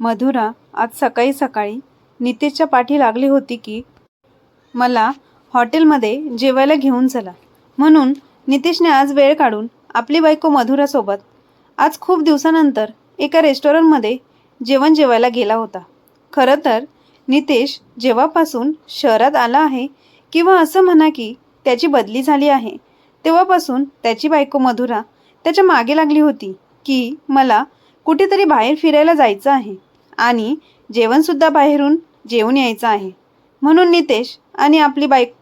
मधुरा आज सकाळी सकाळी नितेशच्या पाठी लागली होती की मला हॉटेलमध्ये जेवायला घेऊन चला. म्हणून नितेशने आज वेळ काढून आपली बायको मधुरासोबत आज खूप दिवसानंतर एका रेस्टॉरंटमध्ये जेवण जेवायला गेला होता. खरं तर नितेश जेव्हापासून शहरात आला आहे किंवा असं म्हणा की त्याची बदली झाली आहे तेव्हापासून त्याची बायको मधुरा त्याच्यामागे लागली होती की मला कुठेतरी बाहेर फिरायला जायचं आहे. आणि जेवणसुद्धा बाहेरून जेवून यायचं आहे. म्हणून नितेश आणि आपली बायक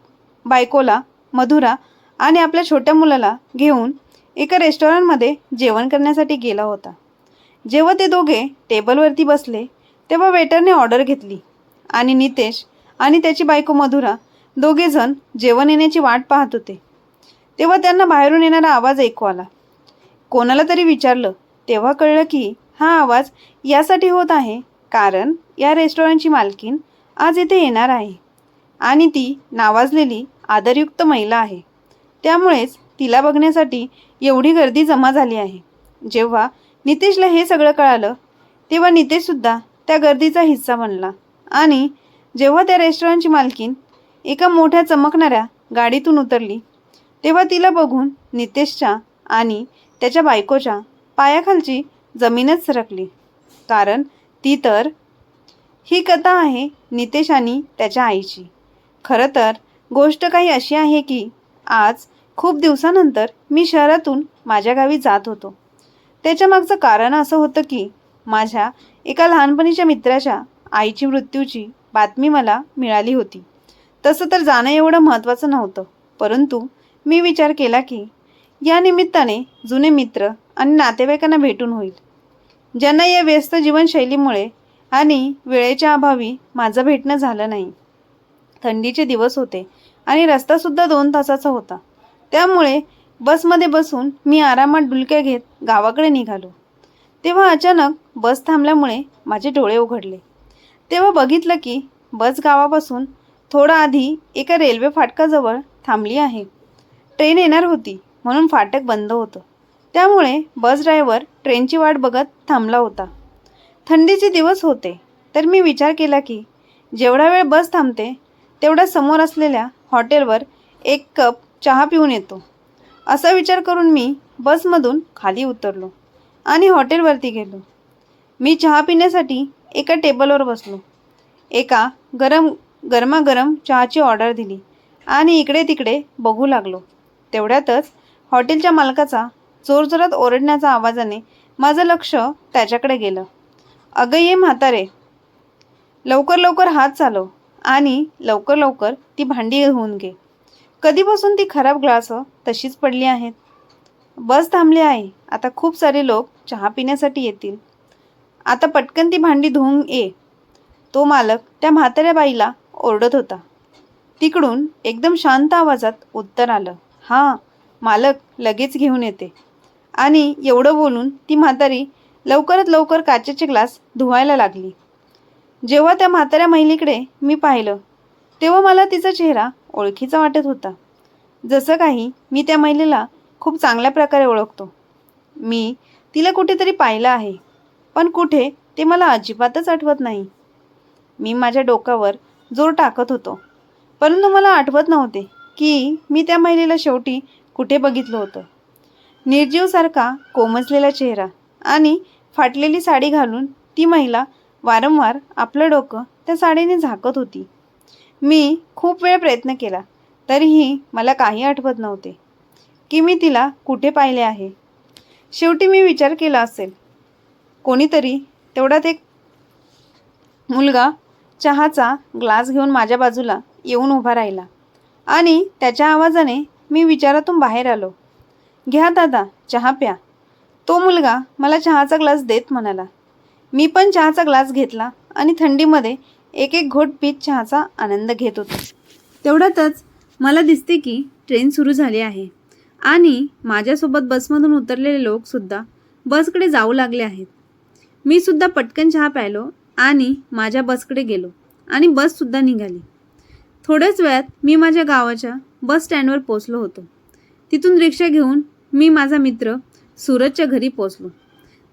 बायकोला मधुरा आणि आपल्या छोट्या मुलाला घेऊन एका रेस्टॉरंटमध्ये जेवण करण्यासाठी गेला होता. जेव्हा ते दोघे टेबलवरती बसले तेव्हा वेटरने ऑर्डर घेतली आणि नितेश आणि त्याची बायको मधुरा दोघेजण जेवण येण्याची वाट पाहत होते. तेव्हा त्यांना बाहेरून येणारा आवाज ऐकू आला. कोणाला तरी विचारलं तेव्हा कळलं की हा आवाज यासाठी होत आहे कारण या रेस्टॉरंटची मालकीन आज इथे येणार आहे. आणि ती नावाजलेली आदरयुक्त महिला आहे. त्यामुळेच तिला बघण्यासाठी एवढी गर्दी जमा झाली आहे. जेव्हा नितेशला हे सगळं कळालं तेव्हा नितेशसुद्धा त्या गर्दीचा हिस्सा बनला. आणि जेव्हा त्या रेस्टॉरंटची मालकीन एका मोठ्या चमकणाऱ्या गाडीतून उतरली तेव्हा तिला बघून नितेशच्या आणि त्याच्या बायकोच्या पायाखालची जमीनच सरकली. कारण ती तर ही कथा आहे नितेश आणि त्याच्या आईची. खरं तर गोष्ट काही अशी आहे की आज खूप दिवसानंतर मी शहरातून माझ्या गावी जात होतो. त्याच्या मागचं कारण असं होतं की माझ्या एका लहानपणीच्या मित्राच्या आईची मृत्यूची बातमी मला मिळाली होती. तसं तर जाणं एवढं महत्त्वाचं नव्हतं परंतु मी विचार केला की या निमित्ताने जुने मित्र आणि नातेवाईकांना भेटून होईल. ज्यांना या व्यस्त जीवनशैलीमुळे आणि वेळेच्या अभावी माझं भेटणं झालं नाही. थंडीचे दिवस होते आणि रस्तासुद्धा दोन तासाचा होता. त्यामुळे बसमध्ये बसून मी आरामात डुलक्या घेत गावाकडे निघालो. तेव्हा अचानक बस थांबल्यामुळे माझे डोळे उघडले. तेव्हा बघितलं की बस गावापासून थोडा आधी एका रेल्वे फाटकाजवळ थांबली आहे. ट्रेन येणार होती म्हणून फाटक बंद होतं. त्यामुळे बस ड्रायव्हर ट्रेनची वाट बघत थांबला होता. थंडीचे दिवस होते तर मी विचार केला की जेवढा वेळ बस थांबते तेवढा समोर असलेल्या हॉटेलवर एक कप चहा पिऊन येतो. असा विचार करून मी बसमधून खाली उतरलो आणि हॉटेलवरती गेलो. मी चहा पिण्यासाठी एका टेबलवर बसलो. एका गरम गरमागरम चहाची ऑर्डर दिली आणि इकडे तिकडे बघू लागलो. तेवढ्यातच हॉटेलच्या मालकाचा जोरजोरात ओरडण्याच्या आवाजाने माझं लक्ष त्याच्याकडे गेलं. अगं ये म्हातारे. लवकर लवकर हात चालव आणि लवकर लवकर ती भांडी होऊन घे. कधीपासून ती खराब ग्लास तशीच पडली आहेत? बस थांबली आहे. आता खूप सारे लोक चहा पिण्यासाठी येतील. आता पटकन ती भांडी धुवून ये. तो मालक त्या म्हाताऱ्या बाईला ओरडत होता. तिकडून एकदम शांत आवाजात उत्तर आलं. हां मालक लगेच घेऊन येते. आणि एवढं बोलून ती म्हातारी लवकरात लवकर काचेचे ग्लास धुवायला लागली. जेव्हा त्या म्हाताऱ्या महिलेकडे मी पाहिलं तेव्हा मला तिचा चेहरा ओळखीचा वाटत होता. जसं काही मी त्या महिलेला खूप चांगल्या प्रकारे ओळखतो. मी तिला कुठेतरी पाहिलं आहे पण कुठे ते मला अजिबातच आठवत नाही. मी माझ्या डोक्यावर जोर टाकत होतो परंतु मला आठवत नव्हते की मी त्या महिलेला शेवटी कुठे बघितलं होतं. निर्जीवसारखा कोमजलेला चेहरा आणि फाटलेली साडी घालून ती महिला वारंवार आपलं डोकं त्या साडीने झाकत होती. मी खूप वेळ प्रयत्न केला तरीही मला काही आठवत नव्हते की मी तिला कुठे पाहिले आहे. शेवटी मी विचार केला असेल कोणीतरी तेवढ्यात एक मुलगा चहाचा ग्लास घेऊन माझ्या बाजूला येऊन उभा राहिला आणि त्याच्या आवाजाने मी विचारातून बाहेर आलो. घ्या दादा चहा प्या. तो मुलगा मला चहाचा ग्लास देत म्हणाला. मी पण चहाचा ग्लास घेतला आणि थंडीमध्ये एक एक घोट पीत चहाचा आनंद घेत होतो. तेवढ्यातच मला दिसते की ट्रेन सुरू झाली आहे आणि माझ्यासोबत बसमधून उतरलेले लोकसुद्धा बसकडे जाऊ लागले आहेत. मी सुद्धा पटकन चहा प्यायलो आणि माझ्या बसकडे गेलो आणि बससुद्धा निघाली. थोड्याच वेळात मी माझ्या गावाच्या बस स्टँडवर पोचलो होतो. तिथून रिक्षा घेऊन मी माझा मित्र सूरजच्या घरी पोचलो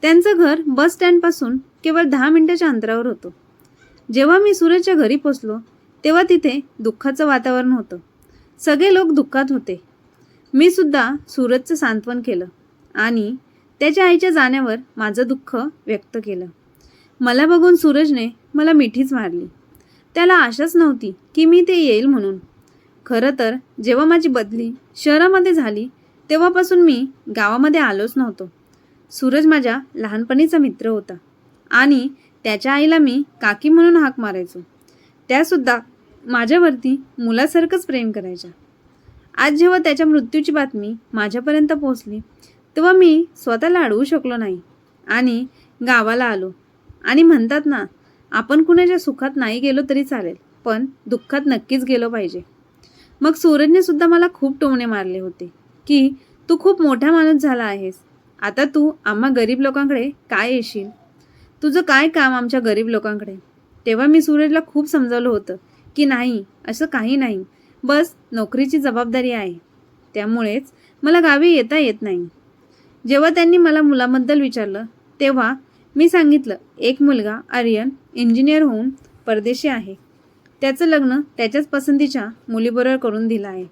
त्यांचं घर बस स्टँडपासून केवळ दहा मिनिटाच्या अंतरावर होतो. जेव्हा मी सूरजच्या घरी पोचलो तेव्हा तिथे दुःखाचं वातावरण होतं. सगळे लोक दुःखात होते. मी सुद्धा सूरजचं सांत्वन केलं आणि त्याच्या आईच्या जाण्यावर माझं दुःख व्यक्त केलं. मला बघून सूरजने मला मिठीच मारली. त्याला आशाच नव्हती की मी ते येईल म्हणून. खरं तर जेव्हा माझी बदली शहरामध्ये झाली तेव्हापासून मी गावामध्ये आलोच नव्हतो. सूरज माझ्या लहानपणीचा मित्र होता आणि त्याच्या आईला मी काकी म्हणून हाक मारायचो. त्यासुद्धा माझ्यावरती मुलासारखंच प्रेम करायच्या. आज जेव्हा त्याच्या मृत्यूची बातमी माझ्यापर्यंत पोहोचली तेव्हा मी स्वतःला अडवू शकलो नाही आणि गावाला आलो आणि म्हणतात ना आपण कुणाच्या सुखात नाही गेलो तरी चालेल पण दुःखात नक्कीच गेलो पाहिजे. मग सूरजने सुद्धा मला खूप टोमणे मारले होते की तू खूप मोठा माणूस झाला आहेस. आता तू आम्हा गरीब लोकांकडे काय येशील? तुझं काय काम आमच्या गरीब लोकांकडे? तेव्हा मी सूरजला खूप समजावलं होतं की नाही असं काही नाही. बस नोकरीची जबाबदारी आहे. त्यामुळेच मला गावी येता येत नाही. जेव्हा त्यांनी मला मुलाबद्दल विचारलं तेव्हा मी सांगितलं एक मुलगा आर्यन इंजिनियर होऊन परदेशी आहे. त्याचं लग्न त्याच्याच पसंतीच्या मुलीबरोबर करून दिलं आहे.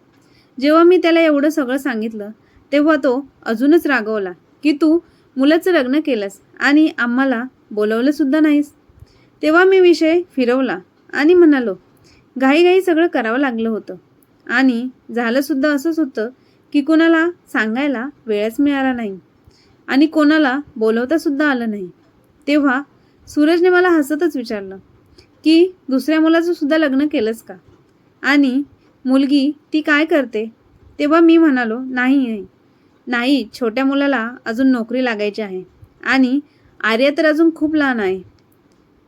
जेव्हा मी त्याला एवढं सगळं सांगितलं तेव्हा तो अजूनच रागवला की तू मुलाचं लग्न केलंस आणि आम्हाला बोलवलंसुद्धा नाहीस. तेव्हा मी विषय फिरवला आणि म्हणालो घाईघाई सगळं करावं लागलं होतं आणि झालंसुद्धा असंच होतं की कोणाला सांगायला वेळच मिळाला नाही आणि कोणाला बोलवतासुद्धा आलं नाही. तेव्हा सूरजने मला हसतच विचारलं की दुसऱ्या मुलाचं सुद्धा लग्न केलंच का? आणि मुलगी ती काय करते? तेव्हा मी म्हणालो नाही नाही नाही छोट्या मुलाला अजून नोकरी लागायची आहे. आणि आर्या तर अजून खूप लहान आहे.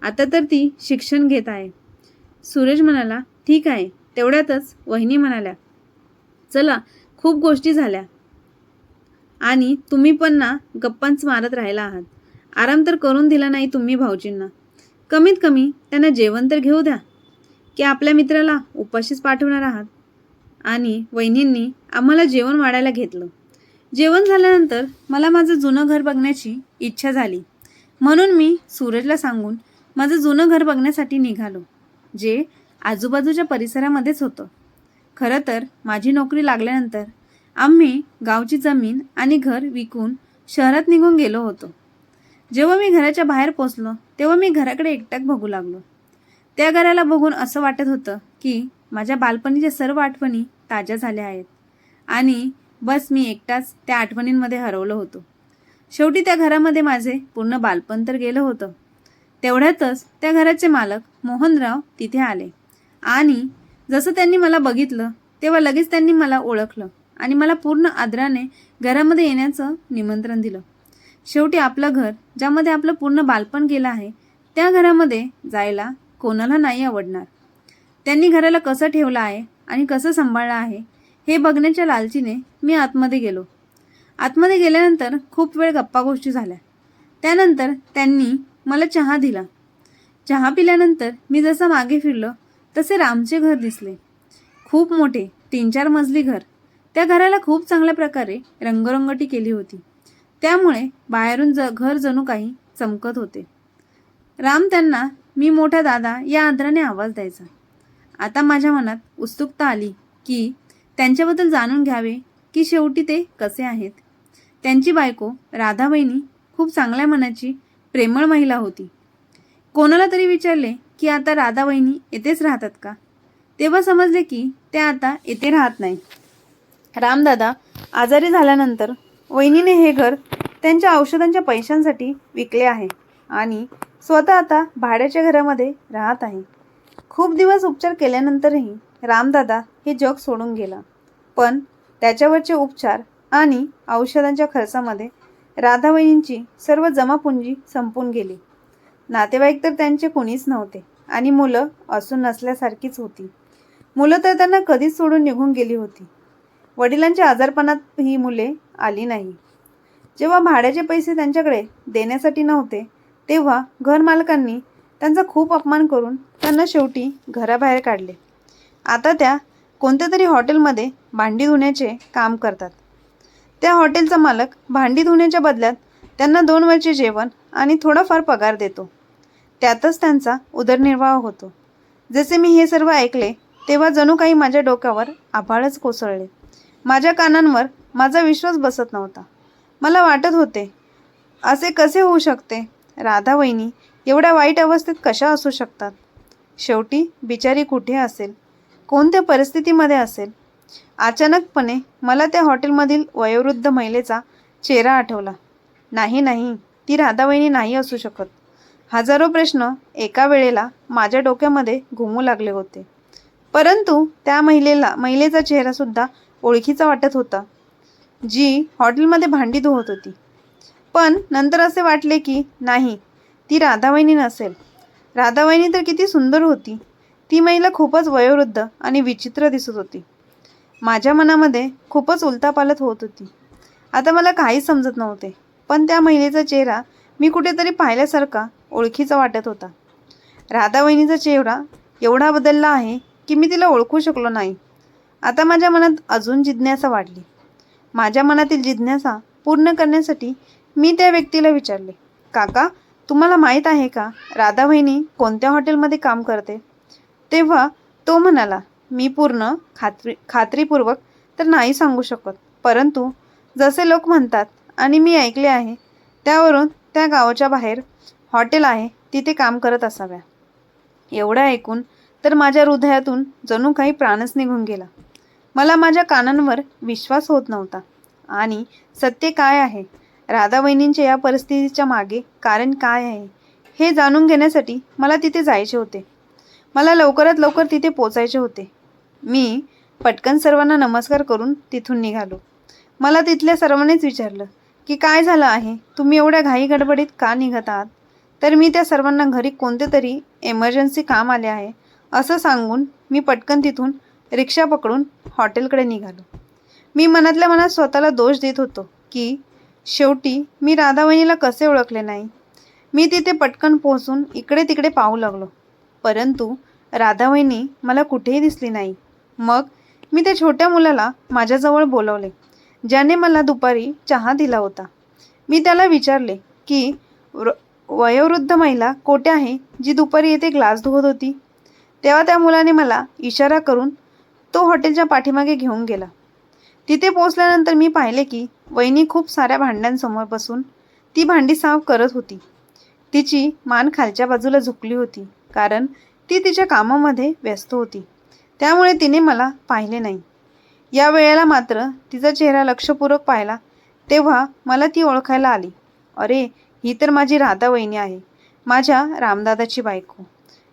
आता तर ती शिक्षण घेत आहे. सुरेश म्हणाला ठीक आहे. तेवढ्यातच वहिनी म्हणाल्या चला खूप गोष्टी झाल्या. आणि तुम्ही पण ना गप्पांच मारत राहिला आहात. आराम तर करून दिला नाही तुम्ही भाऊजींना. कमीत कमी त्यांना जेवण तर घेऊ द्या की आपल्या मित्राला उपाशीच पाठवणार आहात. आणि वहिनींनी आम्हाला जेवण वाढायला घेतलं. जेवण झाल्यानंतर मला माझं जुनं घर बघण्याची इच्छा झाली. म्हणून मी सूरजला सांगून माझं जुनं घर बघण्यासाठी निघालो जे आजूबाजूच्या परिसरामध्येच होतं. खरं तर माझी नोकरी लागल्यानंतर आम्ही गावची जमीन आणि घर विकून शहरात निघून गेलो होतो. जेव्हा मी घराच्या बाहेर पोचलो तेव्हा मी घराकडे एकटक बघू लागलो. त्या घराला बघून असं वाटत होतं की माझ्या बालपणीच्या सर्व आठवणी ताज्या झाल्या आहेत आणि बस मी एकटाच त्या आठवणींमध्ये हरवलो होतो. शेवटी त्या घरामध्ये माझे पूर्ण बालपण तर गेलं होतं. तेवढ्यातच त्या घराचे मालक मोहनराव तिथे आले आणि जसं त्यांनी मला बघितलं तेव्हा लगेच त्यांनी मला ओळखलं आणि मला पूर्ण आदराने घरामध्ये येण्याचं निमंत्रण दिलं. शेवटी आपलं घर ज्यामध्ये आपलं पूर्ण बालपण गेलं आहे त्या घरामध्ये जायला कोणाला नाही आवडणार. त्यांनी घराला कसं ठेवलं आहे आणि कसं सांभाळलं आहे हे बघण्याच्या लालचीने मी आतमध्ये गेलो. आतमध्ये गेल्यानंतर खूप वेळ गप्पा गोष्टी झाल्या. त्यानंतर त्यांनी मला चहा दिला. चहा पिल्यानंतर मी जसं मागे फिरलो तसे रामचे घर दिसले. खूप मोठे तीन चार मजली घर. त्या घराला खूप चांगल्या प्रकारे रंगरंगटी केली होती. त्यामुळे बाहेरून ज घर जणू काही चमकत होते. राम त्यांना मी मोठा दादा या आदराने आवाज द्यायचा. आता माझ्या मनात उत्सुकता आली की त्यांच्याबद्दल जाणून घ्यावे की शेवटी ते कसे आहेत. त्यांची बायको राधाबाईनी खूप चांगल्या मनाची प्रेमळ महिला होती. कोणाला तरी विचारले की आता राधाबाईनी येथेच राहतात का? तेव्हा समजले की त्या आता येथे राहत नाही रामदादा आजारी झाल्यानंतर वहिनीने हे घर त्यांच्या औषधांच्या पैशांसाठी विकले आहे आणि स्वतः आता भाड्याच्या घरामध्ये राहत आहे. खूप दिवस उपचार केल्यानंतरही रामदादा हे जग सोडून गेला. पण त्याच्यावरचे उपचार आणि औषधांच्या खर्चामध्ये राधावहिनींची सर्व जमापुंजी संपून गेली. नातेवाईक तर त्यांचे कोणीच नव्हते आणि मुलं असून नसल्यासारखीच होती. मुलं तर त्यांना कधीच सोडून निघून गेली होती. वडिलांच्या आजारपणात ही मुले आली नाही. जेव्हा भाड्याचे पैसे त्यांच्याकडे देण्यासाठी नव्हते तेव्हा घरमालकांनी त्यांचा खूप अपमान करून त्यांना शेवटी घराबाहेर काढले. आता त्या कोणत्या तरी हॉटेलमध्ये भांडी धुण्याचे काम करतात. त्या हॉटेलचा मालक भांडी धुण्याच्या बदल्यात त्यांना दोन वेळचे जेवण आणि थोडाफार पगार देतो. त्यातच त्यांचा उदरनिर्वाह होतो. जसे मी हे सर्व ऐकले तेव्हा जणू काही माझ्या डोक्यावर आभाळच कोसळले. माझ्या कानांवर माझा विश्वास बसत नव्हता. मला वाटत होते असे कसे होऊ शकते? राधा वहिनी एवढ्या वाईट अवस्थेत कशा असू शकतात? शेवटी बिचारी कुठे असेल? कोणत्या परिस्थितीमध्ये असेल? अचानकपणे मला त्या हॉटेलमधील वयोवृद्ध महिलेचा चेहरा आठवला. नाही नाही ती राधावहिनी नाही असू शकत. हजारो प्रश्न एका वेळेला माझ्या डोक्यामध्ये घुमू लागले होते. परंतु त्या महिलेला महिलेचा चेहरासुद्धा ओळखीचा वाटत होता. जी हॉटेलमध्ये भांडी धुवत होती. पण नंतर असे वाटले की नाही ती राधावहिनी नसेल. राधावहिनी तर किती सुंदर होती. ती महिला खूपच वयोवृद्ध आणि विचित्र दिसत होती. माझ्या मनामध्ये खूपच उलतापालत होत होती. आता मला काहीच समजत नव्हते पण त्या महिलेचा चेहरा मी कुठेतरी पाहिल्यासारखा ओळखीचा वाटत होता. राधावहिनीचा चेहरा एवढा बदलला आहे की मी तिला ओळखू शकलो नाही. आता माझ्या मनात अजून जिज्ञासा वाढली. माझ्या मनातील जिज्ञासा पूर्ण करण्यासाठी मी त्या व्यक्तीला विचारले काका तुम्हाला माहीत आहे का राधावहिनी कोणत्या हॉटेलमध्ये काम करते? तेव्हा तो म्हणाला मी पूर्ण खात्री खात्रीपूर्वक तर नाही सांगू शकत परंतु जसे लोक म्हणतात आणि मी ऐकले आहे त्यावरून त्या गावाच्या बाहेर हॉटेल आहे तिथे काम करत असाव्या. एवढं ऐकून तर माझ्या हृदयातून जणू काही प्राणच निघून गेला. मला माझ्या कानांवर विश्वास होत नव्हता. आणि सत्य काय आहे? राधावहिनींच्या या परिस्थितीच्या मागे कारण काय आहे? हे जाणून घेण्यासाठी मला तिथे जायचे होते. मला लवकरात लवकर तिथे पोचायचे होते. मी पटकन सर्वांना नमस्कार करून तिथून निघालो. मला तिथल्या सर्वांनीच विचारलं की काय झालं आहे? तुम्ही एवढ्या घाई गडबडीत का निघत आहात? तर मी त्या सर्वांना घरी कोणते तरी एमर्जन्सी काम आले आहे असं सांगून मी पटकन तिथून रिक्षा पकडून हॉटेलकडे निघालो. मी मनातल्या मनात स्वतःला दोष देत होतो की शेवटी मी राधावहिनीला कसे ओळखले नाही? मी तिथे पटकन पोहोचून इकडे तिकडे पाहू लागलो. परंतु राधावहिनी मला कुठेही दिसली नाही. मग मी त्या छोट्या मुलाला माझ्याजवळ बोलवले ज्याने मला दुपारी चहा दिला होता. मी त्याला विचारले की वयोवृद्ध महिला कोठे आहे जी दुपारी येथे ग्लास धुवत होती? तेव्हा त्या मुलाने मला इशारा करून तो हॉटेलच्या पाठीमागे घेऊन गेला. तिथे पोचल्यानंतर मी पाहिले की वहिनी खूप साऱ्या भांड्यांसमोर बसून ती भांडी साफ करत होती. तिची मान खालच्या बाजूला झुकली होती कारण ती तिच्या कामामध्ये व्यस्त होती. त्यामुळे तिने मला पाहिले नाही. या वेळेला मात्र तिचा चेहरा लक्षपूर्वक पाहिला तेव्हा मला ती ओळखायला आली. अरे ही तर माझी राधा वहिनी आहे माझ्या रामदादाची बायको.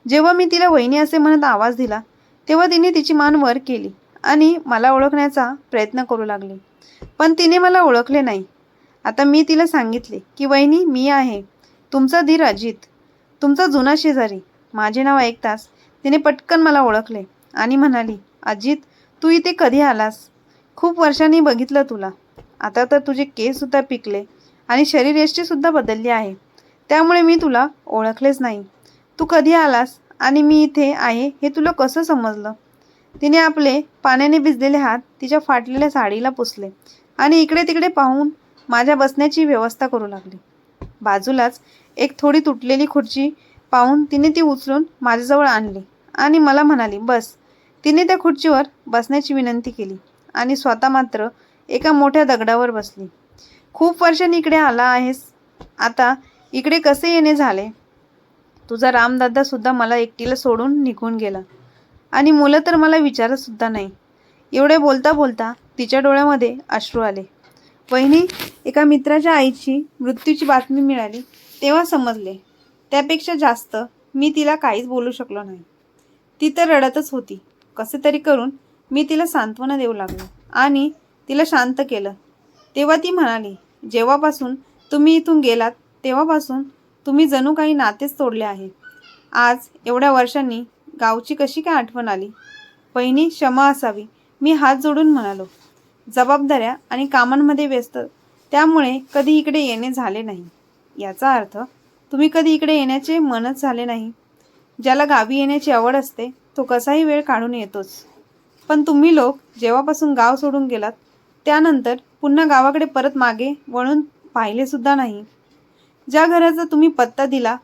जेव्हा मी तिला वहिनी असे म्हणत आवाज दिला तेव्हा तिने तिची मान वर केली आणि मला ओळखण्याचा प्रयत्न करू लागली. पण तिने मला ओळखले नाही. आता मी तिला सांगितले की वहिनी मी आहे. तुमचा धीर अजित. तुमचा जुना शेजारी. माझे नाव ऐकताच तिने पटकन मला ओळखले आणि म्हणाली अजित तू इथे कधी आलास? खूप वर्षांनी बघितलं तुला. आता तर तुझे केससुद्धा पिकले आणि शरीरयष्टीसुद्धा बदलली आहे. त्यामुळे मी तुला ओळखलेच नाही. तू कधी आलास? आणि मी इथे आहे हे तुला कसं समजलं? तिने आपले पाण्याने भिजलेले हात तिच्या फाटलेल्या साडीला पुसले आणि इकडे तिकडे पाहून माझ्या बसण्याची व्यवस्था करू लागली. बाजूलाच एक थोडी तुटलेली खुर्ची पाहून तिने ती उचलून माझ्याजवळ आणली आणि मला म्हणाली बस. तिने त्या खुर्चीवर बसण्याची विनंती केली आणि स्वतः मात्र एका मोठ्या दगडावर बसली. खूप वर्षांनी इकडे आला आहेस. आता इकडे कसे येणे झाले? तुझा रामदादा सुद्धा मला एकटीला सोडून निघून गेला. आणि मुलं तर मला विचारत सुद्धा नाही. एवढे बोलता बोलता तिच्या डोळ्यामध्ये अश्रू आले. वहिनी एका मित्राच्या आईची मृत्यूची बातमी मिळाली तेव्हा समजले. त्यापेक्षा जास्त मी तिला काहीच बोलू शकलो नाही. ती तर रडतच होती. कसे तरी करून मी तिला सांत्वना देऊ लागलो आणि तिला शांत केलं. तेव्हा ती म्हणाली जेव्हापासून तुम्ही इथून गेलात तेव्हापासून तुम्ही जणू काही नातेच तोडले आहे. आज एवढ्या वर्षांनी गावची कशी काय आठवण आली? बहिणी क्षमा असावी मी हात जोडून म्हणालो. जबाबदाऱ्या आणि कामांमध्ये व्यस्त त्यामुळे कधी इकडे येणे झाले नाही. याचा अर्थ तुम्ही कधी इकडे येण्याचे मनच झाले नाही. ज्याला गावी येण्याची आवड असते तो कसाही वेळ काढून येतोच. पण तुम्ही लोक जेव्हापासून गाव सोडून गेलात त्यानंतर पुन्हा गावाकडे परत मागे वळून पाहिलेसुद्धा नाही. ज्या घराचा तुम्ही पत्ता दिला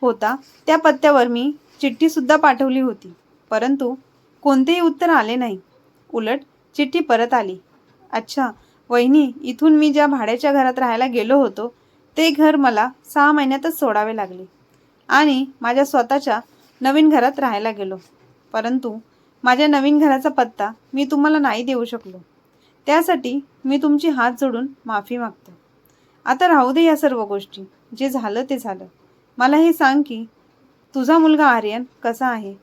होता त्या पत्त्यावर मी चिठ्ठीसुद्धा पाठवली होती. परंतु कोणतेही उत्तर आले नाही. उलट चिठ्ठी परत आली. अच्छा वहिनी इथून मी ज्या भाड्याच्या घरात राहायला गेलो होतो ते घर मला सहा महिन्यातच सोडावे लागले. आणि माझ्या स्वतःच्या नवीन घरात राहायला गेलो. परंतु माझ्या नवीन घराचा पत्ता मी तुम्हाला नाही देऊ शकलो. त्यासाठी मी तुमची हात जोडून माफी मागतो. आता राहू दे या सर्व गोष्टी. जे झालं ते झालं. मला हे सांग की तुझा मुलगा आर्यन कसा आहे?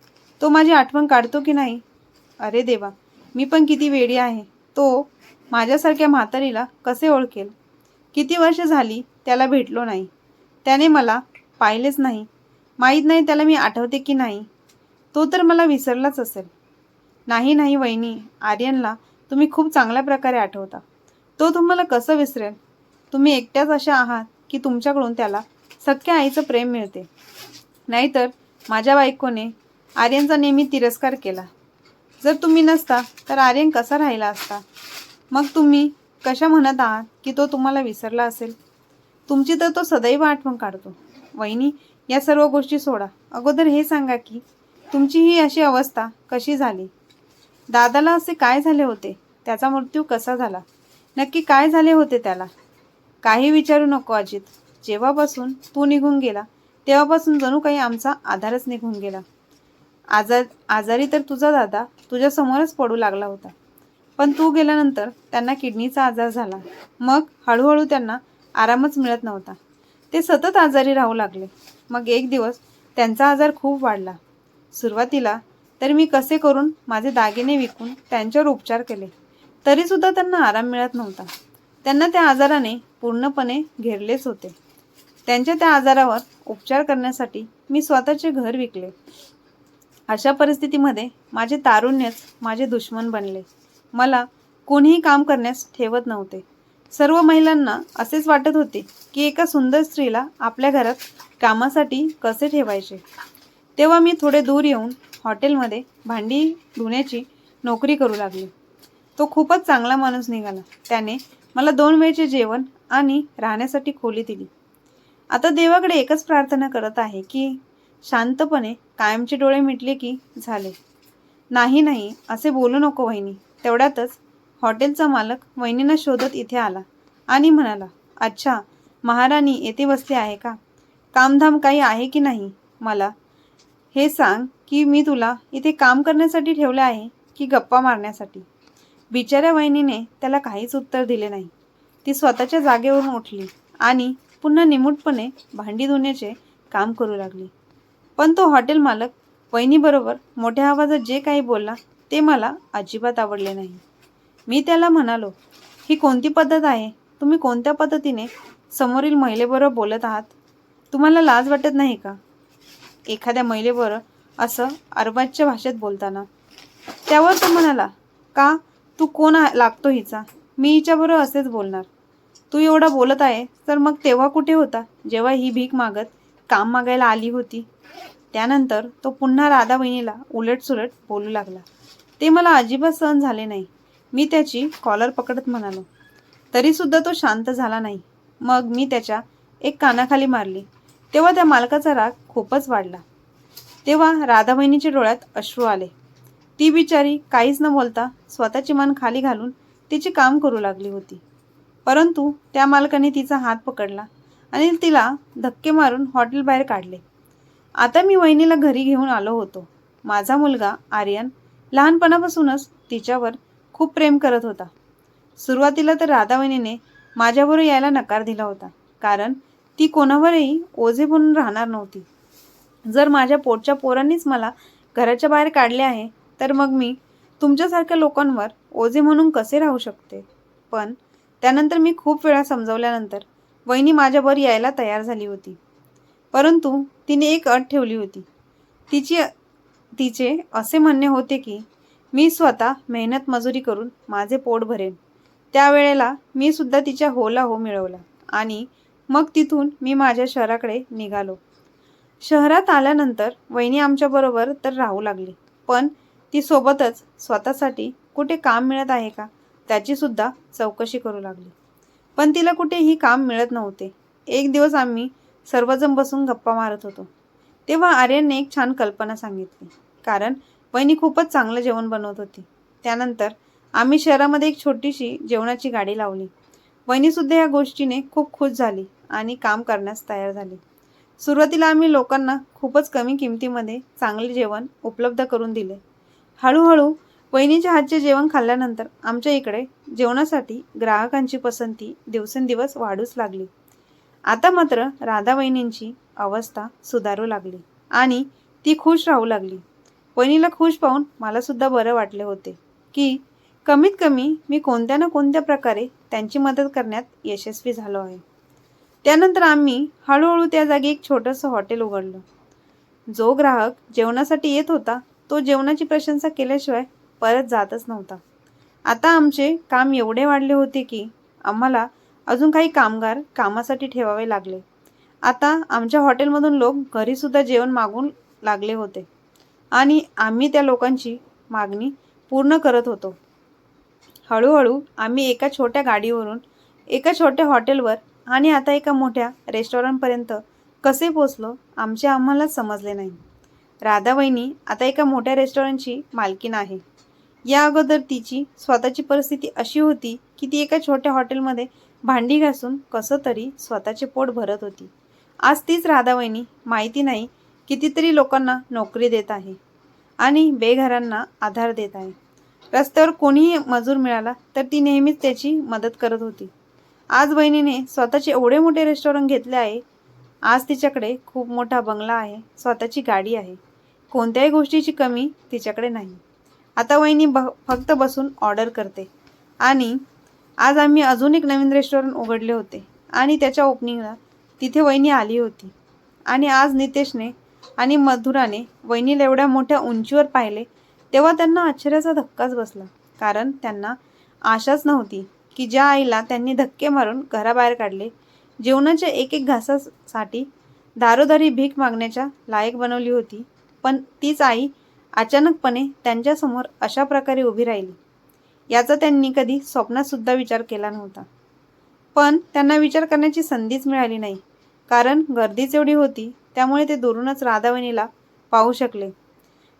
तो माझी आठवण काढतो की नाही? अरे देवा मी पण किती वेडी आहे. तो माझ्यासारख्या म्हातारीला कसे ओळखेल? किती वर्ष झाली त्याला भेटलो नाही. त्याने मला पाहिलेच नाही. माहीत नाही त्याला मी आठवते की नाही. तो तर मला विसरलाच असेल. नाही नाही वहिनी आर्यनला तुम्ही खूप चांगल्या प्रकारे आठवता. तो तुम्हाला कसं विसरेल? तुम्ही एकट्याच अशा आहात की तुमच्याकडून त्याला सख्या आईचं प्रेम मिळते. नाहीतर माझ्या बायकोने आर्यनचा नेहमी तिरस्कार केला. जर तुम्ही नसता तर आर्यन कसा राहिला असता? मग तुम्ही कशा म्हणत आहात की तो तुम्हाला विसरला असेल? तुमची तर तो सदैव आठवण काढतो. वहिनी या सर्व गोष्टी सोडा. अगोदर हे सांगा की तुमची ही अशी अवस्था कशी झाली? दादाला असे काय झाले होते? त्याचा मृत्यू कसा झाला? नक्की काय झाले होते त्याला? काही विचारू नको अजित. जेव्हापासून तू निघून गेला तेव्हापासून जणू काही आमचा आधारच निघून गेला. आजार आजारी तर तुझा दादा तुझ्यासमोरच पडू लागला होता. पण तू गेल्यानंतर त्यांना किडनीचा आजार झाला. मग हळूहळू त्यांना आरामच मिळत नव्हता. ते सतत आजारी राहू लागले. मग एक दिवस त्यांचा आजार खूप वाढला. सुरुवातीला तर मी कसे करून माझे दागिने विकून त्यांच्यावर उपचार केले तरीसुद्धा त्यांना आराम मिळत नव्हता. त्यांना त्या आजाराने पूर्णपणे घेरलेच होते. त्यांच्या त्या आजारावर उपचार करण्यासाठी मी स्वतःचे घर विकले. अशा परिस्थितीमध्ये माझे तारुण्यच माझे दुश्मन बनले. मला कोणीही काम करण्यास ठेवत नव्हते. सर्व महिलांना असेच वाटत होते की एका सुंदर स्त्रीला आपल्या घरात कामासाठी कसे ठेवायचे. तेव्हा मी थोडे दूर येऊन हॉटेलमध्ये भांडी धुण्याची नोकरी करू लागली. तो खूपच चांगला माणूस निघाला. त्याने मला दोन वेळचे जेवण आणि राहण्यासाठी खोली दिली. आता देवाकडे एकच प्रार्थना करत आहे की शांतपणे कायमचे डोळे मिटले की झाले. नाही नाही असे बोलू नको वहिनी. तेवढ्यातच हॉटेलचा मालक वहिनींना शोधत इथे आला आणि म्हणाला अच्छा महाराणी येथे बसली आहे का? कामधाम काही आहे की नाही? मला हे सांग की मी तुला इथे काम करण्यासाठी ठेवले आहे की गप्पा मारण्यासाठी? बिचाऱ्या वहिनीने त्याला काहीच उत्तर दिले नाही. ती स्वतःच्या जागेवरून उठली आणि पुन्हा निमूटपणे भांडी धुण्याचे काम करू लागली. पण तो हॉटेल मालक वहिनीबरोबर मोठ्या आवाजात जे काही बोलला ते मला अजिबात आवडले नाही. मी त्याला म्हणालो ही कोणती पद्धत आहे? तुम्ही कोणत्या पद्धतीने समोरील महिलेबरोबर बोलत आहात? तुम्हाला लाज वाटत नाही का? एखाद्या महिलेबरोबर असं अरबाजच्या भाषेत बोलताना. त्यावर तो म्हणाला का? तू कोण लागतो हिचा? मी हिच्याबरोबर असेच बोलणार. तू एवढा बोलत आहे तर मग तेव्हा कुठे होता? जेव्हा ही भीक मागत काम मागायला आली होती त्यानंतर तो पुन्हा राधा बहिणीला उलटसुलट बोलू लागला. ते मला अजिबात सहन झाले नाही. मी त्याची कॉलर पकडत म्हणालो. तरीसुद्धा तो शांत झाला नाही. मग मी त्याच्या एक कानाखाली मारली. तेव्हा त्या मालकाचा राग खूपच वाढला. तेव्हा राधा बहिणीच्या डोळ्यात अश्रू आले. ती बिचारी काहीच न बोलता स्वतःची मन खाली घालून तिचे काम करू लागली होती. परंतु त्या मालकाने तिचा हात पकडला आणि तिला धक्के मारून हॉटेल बाहेर काढले. आता मी वहिनीला घरी घेऊन आलो होतो. माझा मुलगा आर्यन लहानपणापासूनच तिच्यावर खूप प्रेम करत होता. सुरुवातीला तर राधा वहिनीने माझ्याबरोबर यायला नकार दिला होता कारण ती कोणावरही ओझे बनून राहणार नव्हती. जर माझ्या पोटच्या पोरांनीच मला घराच्या बाहेर काढले आहे तर मग मी तुमच्यासारख्या लोकांवर ओझे म्हणून कसे राहू शकते? पण त्यानंतर मी खूप वेळा समजवल्यानंतर वहिनी माझ्यावर यायला तयार झाली होती. परंतु तिने एक अट ठेवली होती. तिची तिचे असे म्हणणे होते की मी स्वतः मेहनत मजुरी करून माझे पोट भरेन. त्यावेळेला मी सुद्धा तिच्या होला हो मिळवला आणि मग तिथून मी माझ्या शहराकडे निघालो. शहरात आल्यानंतर वहिनी आमच्याबरोबर तर राहू लागली पण ती सोबतच स्वतःसाठी कुठे काम मिळत आहे का? त्याची सुद्धा चौकशी करू लागली. पण तिला कुठेही काम मिळत नव्हते. एक दिवस आम्ही सर्वजण बसून गप्पा मारत होतो. तेव्हा आर्यनने एक छान कल्पना सांगितली. कारण वहिनी खूपच चांगलं जेवण बनवत होती. त्यानंतर आम्ही शहरामध्ये एक छोटीशी जेवणाची गाडी लावली. वहिनीसुद्धा या गोष्टीने खूप खुश झाली आणि काम करण्यास तयार झाली. सुरुवातीला आम्ही लोकांना खूपच कमी किमतीमध्ये चांगले जेवण उपलब्ध करून दिले. हळूहळू वहिनीच्या हातचे जेवण खाल्ल्यानंतर आमच्या इकडे जेवणासाठी ग्राहकांची पसंती दिवसेंदिवस वाढूच लागली. आता मात्र राधा वहिनींची अवस्था सुधारू लागली आणि ती खुश राहू लागली. वहिनीला खुश पाहून मलासुद्धा बरं वाटले होते की कमीत कमी मी कोणत्या ना कोणत्या प्रकारे त्यांची मदत करण्यात यशस्वी झालो आहे. त्यानंतर आम्ही हळूहळू त्या जागी एक छोटंसं हॉटेल उघडलं. जो ग्राहक जेवणासाठी येत होता तो जेवणाची प्रशंसा केल्याशिवाय परत जातच नव्हता. आता आमचे काम एवढे वाढले होते की आम्हाला अजून काही कामगार कामासाठी ठेवावे लागले. आता आमच्या हॉटेलमधून लोक घरीसुद्धा जेवण मागून लागले होते आणि आम्ही त्या लोकांची मागणी पूर्ण करत होतो. हळूहळू आम्ही एका छोट्या गाडीवरून एका छोट्या हॉटेलवर आणि आता एका मोठ्या रेस्टॉरंटपर्यंत कसे पोचलो आमचे आम्हाला समजले नाही. राधा वहिनी आता एका मोठ्या रेस्टॉरंटची मालकीण आहे. या अगोदर तिची स्वतःची परिस्थिती अशी होती की ती एका छोट्या हॉटेलमध्ये भांडी घासून कसं तरी स्वतःचे पोट भरत होती. आज तीच राधा वहिनी माहिती नाही कितीतरी लोकांना नोकरी देत आहे आणि बेघरांना आधार देत आहे. रस्त्यावर कोणीही मजूर मिळाला तर ती नेहमीच त्याची मदत करत होती. आज बहिणीने स्वतःचे एवढे मोठे रेस्टॉरंट घेतले आहे आज तिच्याकडे खूप मोठा बंगला आहे. स्वतःची गाडी आहे. कोणत्याही गोष्टीची कमी तिच्याकडे नाही. आता वहिनी ब फक्त बसून ऑर्डर करते. आणि आज आम्ही अजून एक नवीन रेस्टॉरंट उघडले होते. आणि त्याच्या ओपनिंगला तिथे वहिनी आली होती. आणि आज नितेशने आणि मधुराने वहिनीला एवढ्या मोठ्या उंचीवर पाहिले तेव्हा त्यांना आश्चर्याचा धक्काच बसला. कारण त्यांना आशाच नव्हती की ज्या आईला त्यांनी धक्के मारून घराबाहेर काढले जेवणाच्या एक एक घासासाठी दारोदारी भीक मागण्याच्या लायक बनवली होती. पण तीच आई अचानकपणे त्यांच्यासमोर अशा प्रकारे उभी राहिली. याचा त्यांनी कधी स्वप्नातसुद्धा विचार केला नव्हता. पण त्यांना विचार करण्याची संधीच मिळाली नाही. कारण गर्दीच एवढी होती त्यामुळे ते दुरूनच राधावणीला पाहू शकले.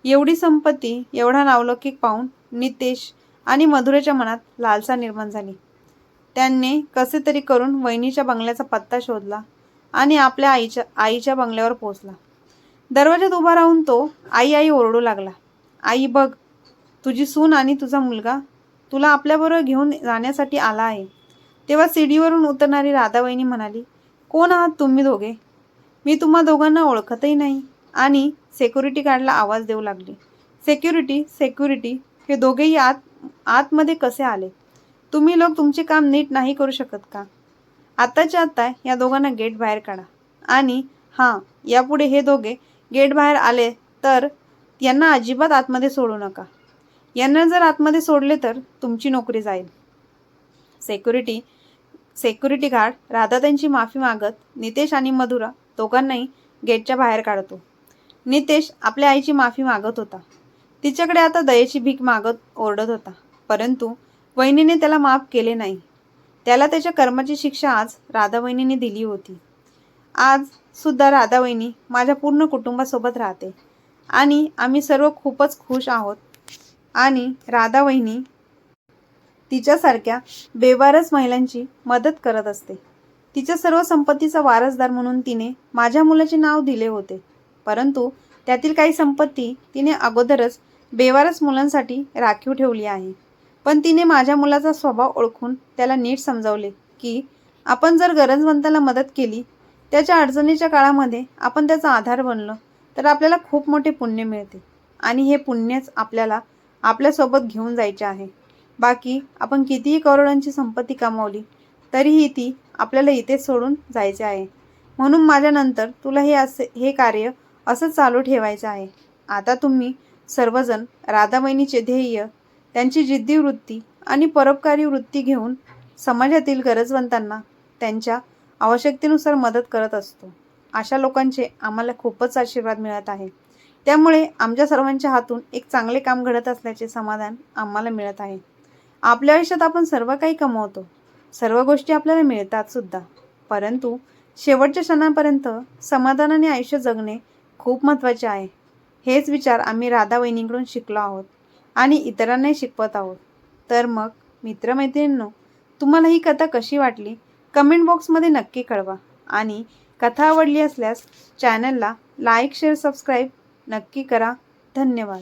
एवढी संपत्ती एवढा नावलौकिक पाहून नितेश आणि मधुरेच्या मनात लालसा निर्माण झाली. त्यांनी कसे तरी करून वहिनीच्या बंगल्याचा पत्ता शोधला आणि आपल्या आईच्या आईच्या बंगल्यावर पोचला दरवाजात उभा राहून तो आई आई ओरडू लागला. आई बघ तुझी सून आणि तुझा मुलगा तुला आपल्याबरोबर घेऊन जाण्यासाठी आला आहे. तेव्हा सीडीवरून उतरणारी राधाबाईनी म्हणाली कोण आहात तुम्ही दोघे? मी तुम्हा दोघांना ओळखतही नाही. आणि सेक्युरिटी गार्डला आवाज देऊ लागली सेक्युरिटी सेक्युरिटी हे दोघेही आत आतमध्ये कसे आले? तुम्ही लोक तुमचे काम नीट नाही करू शकत का? आत्ताच्या आत्ता या दोघांना गेट बाहेर काढा. आणि हां यापुढे हे दोघे गेट बाहेर आले तर यांना अजिबात आतमध्ये सोडू नका. यांना जर आतमध्ये सोडले तर तुमची नोकरी जाईल. सेक्युरिटी सेक्युरिटी गार्ड राधा त्यांची माफी मागत नितेश आणि मधुरा दोघांनाही गेटच्या बाहेर काढतो. नितेश आपल्या आईची माफी मागत होता. तिच्याकडे आता दयेची भीक मागत ओरडत होता. परंतु वहिनीने त्याला माफ केले नाही. त्याला त्याच्या कर्माची शिक्षा आज राधावहिनीने दिली होती. आज सुद्धा राधावहिनी माझ्या पूर्ण कुटुंबासोबत राहते. आणि आम्ही सर्व खूपच खुश आहोत. आणि राधावहिनी तिच्यासारख्या बेवारस महिलांची मदत करत असते. तिच्या सर्व संपत्तीचा वारसदार म्हणून तिने माझ्या मुलाचे नाव दिले होते. परंतु त्यातील काही संपत्ती तिने अगोदरच बेवारस मुलांसाठी राखीव ठेवली आहे. पण तिने माझ्या मुलाचा स्वभाव ओळखून त्याला नीट समजावले की आपण जर गरजवंताला मदत केली त्याच्या अडचणीच्या काळामध्ये आपण त्याचा आधार बनलो तर आपल्याला खूप मोठे पुण्य मिळते. आणि हे पुण्यच आपल्याला आपल्यासोबत घेऊन जायचे आहे. बाकी आपण कितीही करोडांची संपत्ती कमावली तरीही ती आपल्याला इथेच सोडून जायचे आहे. म्हणून माझ्यानंतर तुला हे असे हे कार्य असं चालू ठेवायचं आहे. आता तुम्ही सर्वजण राधाबाईंचे ध्येय त्यांची जिद्दी वृत्ती आणि परोपकारी वृत्ती घेऊन समाजातील गरजवंतांना त्यांच्या आवश्यकतेनुसार मदत करत असतो. अशा लोकांचे आम्हाला खूपच आशीर्वाद मिळत आहे. त्यामुळे आमच्या सर्वांच्या हातून एक चांगले काम घडत असल्याचे समाधान आम्हाला मिळत आहे. आपल्या आयुष्यात आपण सर्व काही कमवतो. सर्व गोष्टी आपल्याला मिळतात सुद्धा. परंतु शेवटच्या क्षणापर्यंत समाधानाने आयुष्य जगणे खूप महत्त्वाचे आहे. हेच विचार आम्ही राधा वहिनींकडून शिकलो आहोत. आणि इतरांनाही शिकवत आहोत. तर मग मित्रमैत्रिणींनो तुम्हाला ही कथा कशी वाटली? कमेंट बॉक्समध्ये नक्की कळवा. आणि कथा आवडली असल्यास चॅनलला लाईक शेअर सबस्क्राईब नक्की करा. धन्यवाद.